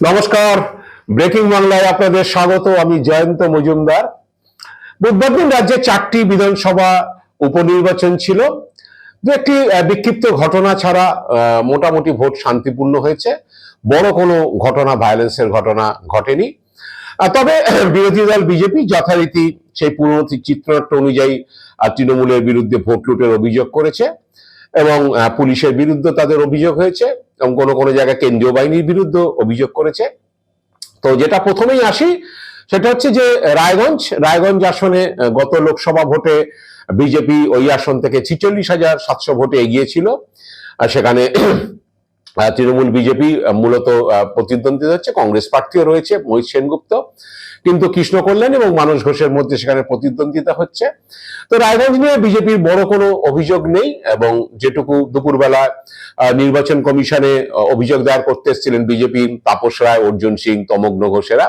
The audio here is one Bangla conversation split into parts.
নমস্কার। ব্রেকিং বাংলায় আপনাদের স্বাগত, আমি জয়ন্ত মজুমদার। বুধবার দিন রাজ্যে চারটি বিধানসভা উপনির্বাচন ছিল দু একটি বিক্ষিপ্ত ঘটনা ছাড়া মোটামুটি ভোট শান্তিপূর্ণ হয়েছে। বড় কোনো ঘটনা ভায়োলেন্সের ঘটনা ঘটেনি। তবে, বিরোধী দল বিজেপি যথারীতি সেই পুরনো চিত্রনাট্য অনুযায়ী তৃণমূলের বিরুদ্ধে ভোট লুটের অভিযোগ করেছে। এবং পুলিশের বিরুদ্ধে তাদের অভিযোগ হয়েছে এবং কোনো কোনো জায়গায় কেন্দ্রীয় বাহিনীর বিরুদ্ধে অভিযোগ করেছে। তো যেটা প্রথমেই আসি, সেটা হচ্ছে যে রায়গঞ্জ রায়গঞ্জ আসনে গত লোকসভা ভোটে বিজেপি ওই আসন থেকে ছিচল্লিশ হাজার সাতশো ভোটে এগিয়েছিল সেখানে তৃণমূল বিজেপি মূলত প্রতিদ্বন্দ্বিতা হচ্ছে, কংগ্রেস প্রার্থীও রয়েছে মহিত সেনগুপ্ত। কিন্তু কৃষ্ণ কল্যাণ এবং মানস ঘোষের মধ্যে সেখানে প্রতিদ্বন্দ্বিতা হচ্ছে। তো রায়গঞ্জ নিয়ে বিজেপির বড় কোনো অভিযোগ নেই এবং যেটুকু দুপুরবেলা নির্বাচন কমিশনে অভিযোগ দায়ের করতে এসেছিলেন বিজেপি তাপস রায়, অর্জুন সিং, তমগ্ন ঘোষেরা।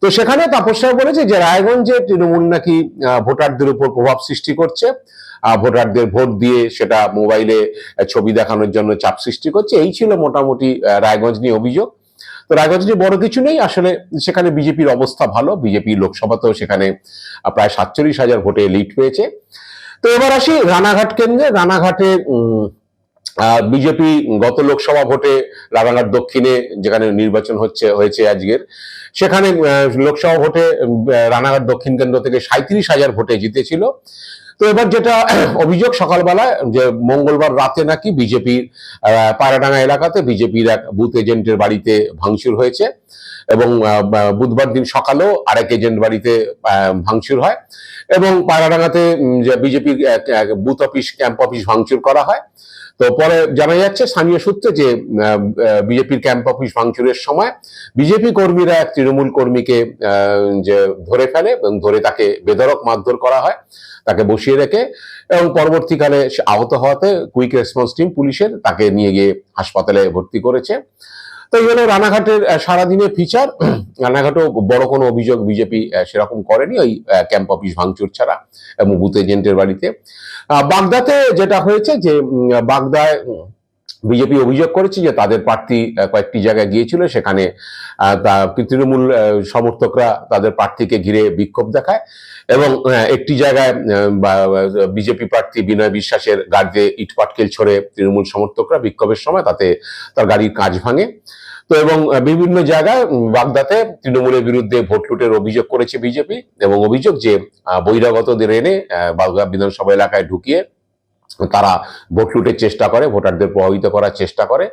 তো সেখানে তাপস রায় বলেছে যে রায়গঞ্জে তৃণমূল নাকি ভোটারদের উপর প্রভাব সৃষ্টি করছে। ভোটারদের ভোট দিয়ে সেটা মোবাইলে ছবি দেখানোর জন্য চাপ সৃষ্টি করছে। এই ছিল মোটামুটি রায়গঞ্জ নিয়ে অভিযোগ। তো রায়গঞ্জ বড় কিছু নেই। আসলে সেখানে বিজেপির অবস্থা ভালো। বিজেপি লোকসভাতেও সেখানে প্রায় সাতচল্লিশ হাজার ভোটে লিড পেয়েছে। তো এবার আসি রানাঘাট কেন্দ্রে। রানাঘাটে বিজেপি গত লোকসভা ভোটে রানাঘাট দক্ষিণে যেখানে নির্বাচন হচ্ছে, হয়েছে আজকের, সেখানে লোকসভা ভোটে রানাঘাট দক্ষিণ কেন্দ্র থেকে সাঁত্রিশ হাজার ভোটে জিতেছিল। তো এবার যেটা অভিযোগ সকালবেলায় যে মঙ্গলবার রাতে নাকি বিজেপির পায়রাডাঙ্গা এলাকাতে বিজেপির এক বুথ এজেন্টের বাড়িতে ভাঙচুর হয়েছে এবং বুধবার দিন সকালেও আরেক এজেন্ট বাড়িতে ভাঙচুর হয় এবং পায়রাডাঙ্গাতে যে বিজেপির বুথ অফিস, ক্যাম্প অফিস ভাঙচুর করা হয়। তো পরে জানা যাচ্ছে স্থানীয় সূত্রে যে বিজেপির ক্যাম্প অফিস ভাঙচুরের সময় বিজেপি কর্মীরা এক তৃণমূল কর্মীকে যে ধরে ফেলে এবং ধরে তাকে বেধরক মারধর করা হয়। তাকে বসিয়ে রেখে এবং পরবর্তীকালে আহত হওয়াতে কুইক রেসপন্স টিম পুলিশের তাকে নিয়ে গিয়ে হাসপাতালে ভর্তি করেছে। তো এই হলো রানাঘাটের সারাদিনে সারাদিনের ফিচার রানাঘাটেও বড় কোনো অভিযোগ বিজেপি সেরকম করেনি ওই ক্যাম্প অফিস ভাঙচুর ছাড়া এবং বুথ এজেন্টের বাড়িতে। বাগদাতে যেটা হয়েছে যে বাগদায় বিজেপি অভিযোগ করেছে যে তাদের প্রার্থী কয়েকটি জায়গায় গিয়েছিল, সেখানে তৃণমূল সমর্থকরা তাদের প্রার্থীকে ঘিরে বিক্ষোভ দেখায় এবং একটি জায়গায় বিজেপি প্রার্থী বিনয় বিশ্বাসের গাড়িতে ইট পাটকেল ছড়ে তৃণমূল সমর্থকরা বিক্ষোভের সময় তাতে তার গাড়ির কাজ ভাঙে। তো এবং বিভিন্ন জায়গায় বাগদাতে তৃণমূলের বিরুদ্ধে ভোট লুটের অভিযোগ করেছে বিজেপি এবং অভিযোগ যে বহিরাগতদের এনে বাগদা বিধানসভা এলাকায় ঢুকিয়ে তারা ভোট লুটের চেষ্টা করে, ভোটারদের প্রভাবিত করার চেষ্টা করে।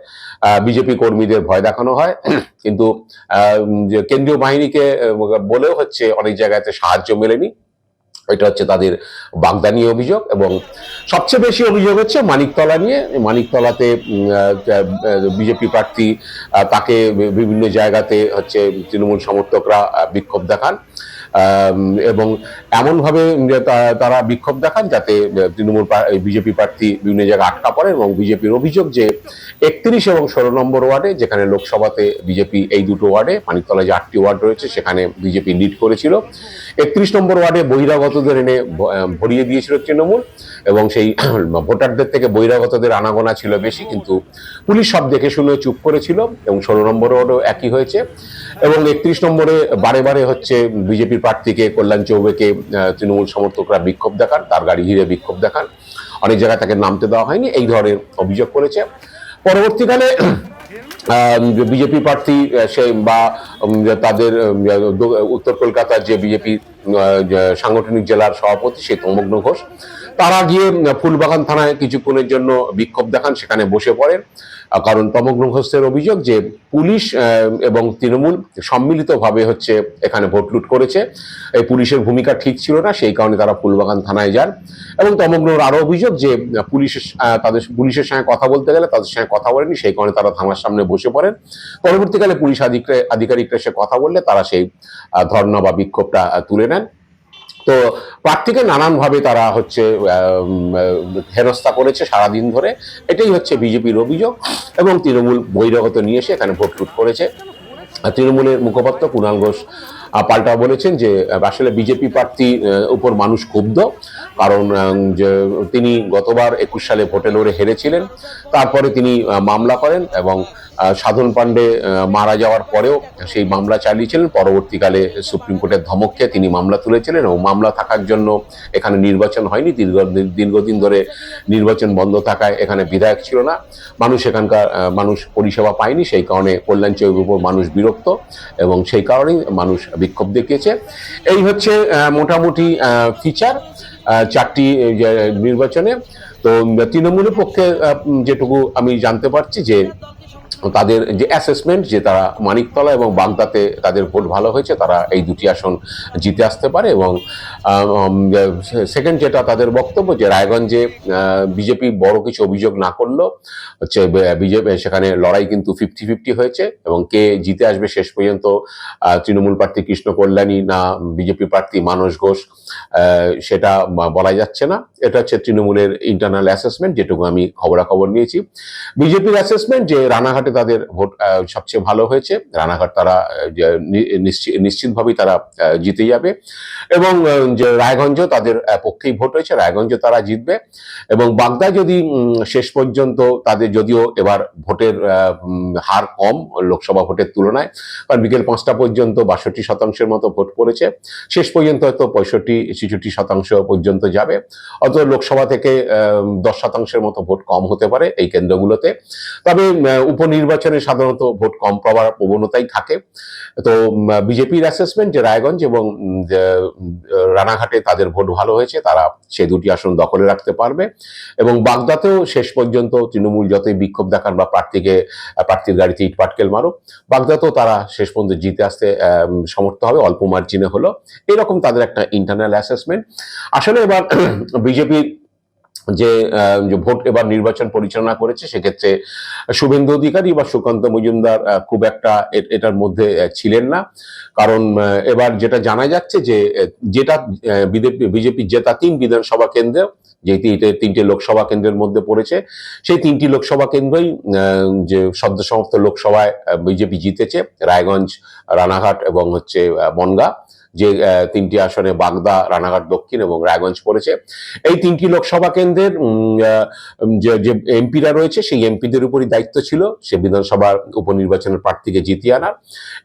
বিজেপি কর্মীদের ভয় দেখানো হয়, কিন্তু যে কেন্দ্রীয় বাহিনীকে বলেও হচ্ছে অনেক জায়গাতে সাহায্য মেলেনি। এটা হচ্ছে তাদের বাগদানি অভিযোগ এবং সবচেয়ে বেশি অভিযোগ হচ্ছে মানিকতলা নিয়ে। মানিকতলাতে বিজেপি প্রার্থী তাকে বিভিন্ন জায়গাতে হচ্ছে তৃণমূল সমর্থকরা বিক্ষোভ দেখান। এবং এমনভাবে তারা বিক্ষোভ দেখান যাতে তৃণমূল বিজেপি প্রার্থী বিভিন্ন জায়গায় আটকা পড়ে এবং বিজেপির অভিযোগ যে একত্রিশ এবং ষোলো নম্বর ওয়ার্ডে, যেখানে লোকসভাতে বিজেপি এই দুটো ওয়ার্ডে মানিকতলায় যে আটটি ওয়ার্ড রয়েছে, সেখানে বিজেপি লিড করেছিল। একত্রিশ নম্বর ওয়ার্ডে বহিরাগতদের এনে ভরিয়ে দিয়েছিল তৃণমূল এবং সেই ভোটারদের থেকে বহিরাগতদের আনাগোনা ছিল বেশি, কিন্তু পুলিশ সব দেখে শুনে চুপ করেছিল এবং ষোলো নম্বর ওয়ার্ডও একই হয়েছে। এবং একত্রিশ নম্বরে বারে বারে হচ্ছে বিজেপির প্রার্থীকে, কল্যাণ চৌবেকে তৃণমূল সমর্থকরা বিক্ষোভ দেখান, তার গাড়ি ঘিরে বিক্ষোভ দেখান। অনেক জায়গায় তাকে নামতে দেওয়া হয়নি, এই ধরনের অভিযোগ করেছে। পরবর্তীকালে বিজেপি প্রার্থী সে বা তাদের উত্তর কলকাতার যে বিজেপি সাংগঠনিক জেলার সভাপতি, সে তমগ্ন ঘোষ, তারা গিয়ে ফুলবাগান থানায় কিছুক্ষণের জন্য বিক্ষোভ দেখান, সেখানে বসে পড়েন। কারণ তমগ্ন ঘোষের অভিযোগ যে পুলিশ এবং তৃণমূল সম্মিলিতভাবে হচ্ছে এখানে ভোট লুট করেছে। এই পুলিশের ভূমিকা ঠিক ছিল না, সেই কারণে তারা ফুলবাগান থানায় যান। এবং তমগ্নর আরও অভিযোগ যে পুলিশের তাদের পুলিশের সঙ্গে কথা বলতে গেলে তাদের সঙ্গে কথা বলেনি, সেই কারণে তারা থানার সামনে বসে পড়েন। পরবর্তীকালে পুলিশ আধিকারিক- আধিকারিকরা সে কথা বললে তারা সেই ধর্ণা বা বিক্ষোভটা তুলে নেন। তো প্রার্থীকে নানানভাবে তারা হচ্ছে হেনস্থা করেছে সারাদিন ধরে। এটাই হচ্ছে বিজেপির অভিযোগ এবং তৃণমূল বহিরাগত নিয়ে এসে এখানে ভোট লুট করেছে। তৃণমূলের মুখপাত্র কুণাল ঘোষ পাল্টা বলেছেন যে আসলে বিজেপি প্রার্থী উপর মানুষ ক্ষুব্ধ। কারণ যে, তিনি গতবার একুশ সালে ভোটে লড়ে হেরেছিলেন। তারপরে তিনি মামলা করেন এবং সাধন পাণ্ডে মারা যাওয়ার পরেও সেই মামলা চালিয়েছিলেন। পরবর্তীকালে সুপ্রিম কোর্টের ধমক খেয়ে তিনি মামলা তুলেছিলেন এবং মামলা থাকার জন্য এখানে নির্বাচন হয়নি। দীর্ঘ, দীর্ঘদিন ধরে নির্বাচন বন্ধ থাকায় এখানে বিধায়ক ছিল না। মানুষ এখানকার মানুষ পরিষেবা পায়নি। সেই কারণে কল্যাণ চৌকের উপর মানুষ বিরক্ত এবং সেই কারণেই মানুষ বিক্ষোভ দেখিয়েছে। এই হচ্ছে মোটামুটি ফিচার চারটি নির্বাচনে। তো, তৃণমূলের পক্ষে যেটুকু আমি জানতে পারছি যে তাদের যে অ্যাসেসমেন্ট যে তারা মানিকতলা এবং বাগদাতে তাদের ভোট ভালো হয়েছে, তারা এই দুটি আসন জিতে আসতে পারে এবং সেকেন্ড যেটা তাদের বক্তব্য, যে রায়গঞ্জে বিজেপি বড় কিছু অভিযোগ না করলেও হচ্ছে বিজেপি, সেখানে লড়াই কিন্তু ফিফটি ফিফটি হয়েছে এবং কে জিতে আসবে শেষ পর্যন্ত তৃণমূল প্রার্থী কৃষ্ণ কল্যাণী না বিজেপি প্রার্থী মানস ঘোষ সেটা বলা যাচ্ছে না। এটা হচ্ছে তৃণমূলের ইন্টারনাল অ্যাসেসমেন্ট যেটুকু আমি খবরাখবর নিয়েছি। বিজেপির অ্যাসেসমেন্ট যে রানাঘাটে তাদের ভোট সবচেয়ে ভালো হয়েছে। রানাঘাট তারা নিশ্চিতভাবেই তারা জিতে যাবে। এবং যে রায়গঞ্জ তাদের পক্ষেই ভোট হয়েছে রায়গঞ্জ তারা জিতবে। এবং বাগদা যদি শেষ পর্যন্ত তাদের যদিও এবার ভোটের হার কম লোকসভা ভোটের তুলনায় কারণ বিকেল পাঁচটা পর্যন্ত বাষট্টি শতাংশের মতো ভোট পড়েছে। শেষ পর্যন্ত হয়তো পঁয়ষট্টি ছেষট্টি শতাংশ পর্যন্ত যাবে। অত লোকসভা থেকে দশ শতাংশের মতো ভোট কম হতে পারে এই কেন্দ্রগুলোতে। তবে আহ, উপনির্বাচনে সাধারণত ভোট কম পাওয়ার প্রবণতাই থাকে। তো বিজেপির অ্যাসেসমেন্ট যে রায়গঞ্জ এবং রানাঘাটে তাদের ভোট ভালো হয়েছে, তারা সে দুটি আসন দখলে রাখতে পারবে এবং বাগদাতেও শেষ পর্যন্ত তৃণমূল যতই বিক্ষোভ দেখান বা প্রার্থীকে, প্রার্থীর গাড়িতে ইট পাটকেল মারো বাগদাতেও তারা শেষ পর্যন্ত জিতে আসতে সমর্থ হবে, অল্প মার্জিনে হলো। এরকম তাদের একটা ইন্টারনাল অ্যাসেসমেন্ট আসলে এবার বিজেপি যে ভোট এবার নির্বাচন পরিচালনা করেছে, সেক্ষেত্রে শুভেন্দু অধিকারী বা সুকান্ত মজুমদার খুব একটা এটার মধ্যে ছিলেন না। কারণ এবার যেটা জানা যাচ্ছে যে যেটা বিজেপি জেতা তিন বিধানসভা কেন্দ্রে, যে তিনটে- লোকসভা কেন্দ্রের মধ্যে পড়েছে, সেই তিনটি লোকসভা কেন্দ্রই যে সদ্য সমাপ্ত লোকসভায় বিজেপি জিতেছে, রায়গঞ্জ, রানাঘাট এবং হচ্ছে বনগাঁ। যে তিনটি আসনে বাগদা, রানাঘাট, দক্ষিণ এবং রায়গঞ্জ পড়েছে। এই তিনটি লোকসভা কেন্দ্রের যে এমপিরা রয়েছে, সেই এমপিদের উপরই দায়িত্ব ছিল। সে বিধানসভার উপনির্বাচনের প্রার্থীকে জিতিয়ে আনার।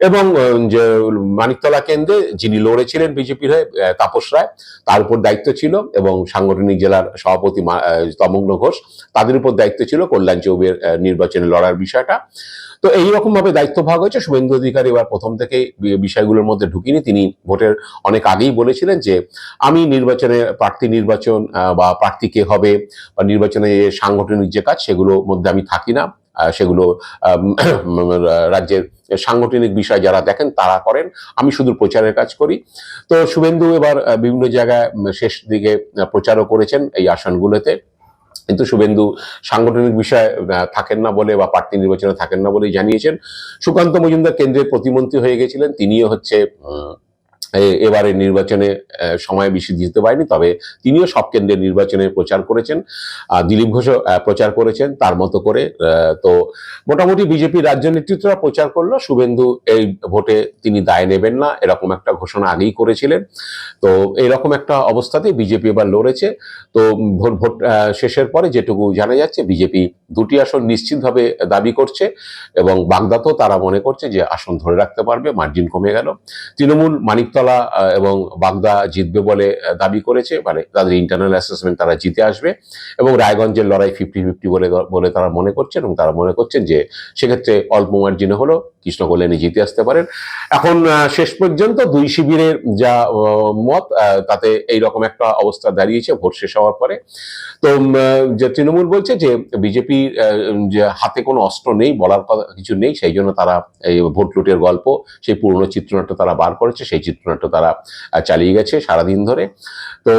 এবং যে, মানিকতলা কেন্দ্রে যিনি লড়েছিলেন বিজেপির হয়ে তাপস রায়, তার উপর দায়িত্ব ছিল এবং সাংগঠনিক জেলার সভাপতি তমগ্ন ঘোষ, তাদের উপর দায়িত্ব ছিল কল্যাণ চৌবের নির্বাচনে লড়ার বিষয়টা। তো এইরকম ভাবে দায়িত্ব ভাগ হয়েছে। শুভেন্দু অধিকারী এবার প্রথম থেকে বিষয়গুলোর মধ্যে ঢুকিনি। তিনি ভোটের অনেক আগেই বলেছিলেন যে, আমি নির্বাচনে প্রার্থী নির্বাচন বা প্রার্থী কে হবে, বা নির্বাচনে সাংগঠনিক যে কাজ, সেগুলোর মধ্যে আমি থাকি না। সেগুলো রাজ্যের সাংগঠনিক বিষয় যারা দেখেন, তারা করেন। আমি শুধু প্রচারের কাজ করি। তো শুভেন্দু এবার বিভিন্ন জায়গায় শেষ দিকে প্রচারও করেছেন এই আসনগুলোতে। কিন্তু শুভেন্দু সাংগঠনিক বিষয়ে থাকেন না বলে বা প্রার্থী নির্বাচনে থাকেন না বলেই জানিয়েছেন। সুকান্ত মজুমদার কেন্দ্রের প্রতিমন্ত্রী হয়ে গেছিলেন, তিনিও হচ্ছে উম, এ- এবারে নির্বাচনে সময় বেশি দিতে পারেনি তবে তিনিও সব কেন্দ্রের নির্বাচনে প্রচার করেছেন। দিলীপ আহ, প্রচার করেছেন তার মতো করে তো মোটামুটি বিজেপি রাজ্য নেতৃত্বরা প্রচার করল। শুভেন্দু এই ভোটে তিনি দায় নেবেন না এরকম একটা ঘোষণা আগেই করেছিলেন। তো এরকম একটা অবস্থাতেই বিজেপি এবার লড়েছে। তো ভোট ভোট শেষের পরে যেটুকু জানা যাচ্ছে বিজেপি দুটি আসন নিশ্চিতভাবে দাবি করছে এবং বাগদাতেও তারা মনে করছে যে আসন ধরে রাখতে পারবে মার্জিন কমে গেল। তৃণমূল মানিকতলা আহ, এবং বাগদা জিতবে বলে দাবি করেছে। মানে তাদের ইন্টারনাল অ্যাসেসমেন্ট তারা জিতে আসবে। এবং রায়গঞ্জের লড়াই ফিফটি ফিফটি বলে বলে তারা মনে করছেন এবং তারা মনে করছেন যে সেক্ষেত্রে অল্প মার্জিনে হলো কৃষ্ণ কল্যাণী জিতে আসতে পারেন। এখন শেষ পর্যন্ত দুই শিবিরের যা মত তাতে এইরকম একটা অবস্থা দাঁড়িয়েছে ভোট শেষ হওয়ার পরে। তো যে তৃণমূল বলছে যে বিজেপি যে হাতে কোনো অস্ত্র নেই বলার কথা কিছু নেই সেই জন্য তারা এই ভোট লুটের গল্প সেই পুরনো চিত্রনাট্য তারা বার করেছে সেই চিত্রনাট্য তারা চালিয়ে গেছে সারাদিন ধরে। তো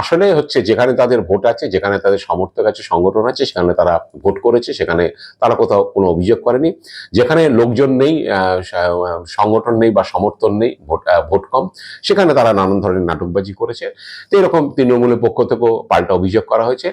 আসলে হচ্ছে যেখানে তাদের ভোট আছে, যেখানে তাদের সমর্থক আছে, সংগঠন আছে, সেখানে তারা ভোট করেছে, সেখানে তারা কোথাও কোনো অভিযোগ করেনি। যেখানে লোকজন নেই সংগঠন নেই বা সমর্থন নেই, ভোট ভোট কম, সেখানে তারা নানান ধরনের নাটকবাজি করেছে। তো এরকম তৃণমূলের পক্ষ থেকেও পাল্টা অভিযোগ করা হয়েছে।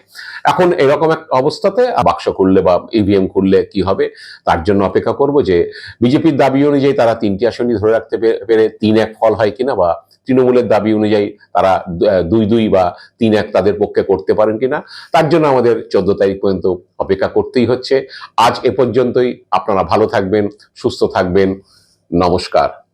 এখন এরকম এক অবস্থাতে বাক্স খুললে বা ইভিএম খুললে কি হবে? তার জন্য অপেক্ষা করব যে, বিজেপির দাবি অনুযায়ী তারা তিনটি আসনই ধরে রাখতে পেরে তিন এক ফল হয় কিনা বা তৃণমূলের দাবি অনুযায়ী তারা দুই দুই বা তিন এক তাদের পক্ষে করতে পারেন কিনা, তার জন্য আমাদের চোদ্দ তারিখ পর্যন্ত অপেক্ষা করতেই হচ্ছে। আজ এ পর্যন্তই। আপনারা ভালো থাকবেন, সুস্থ থাকবেন। নমস্কার।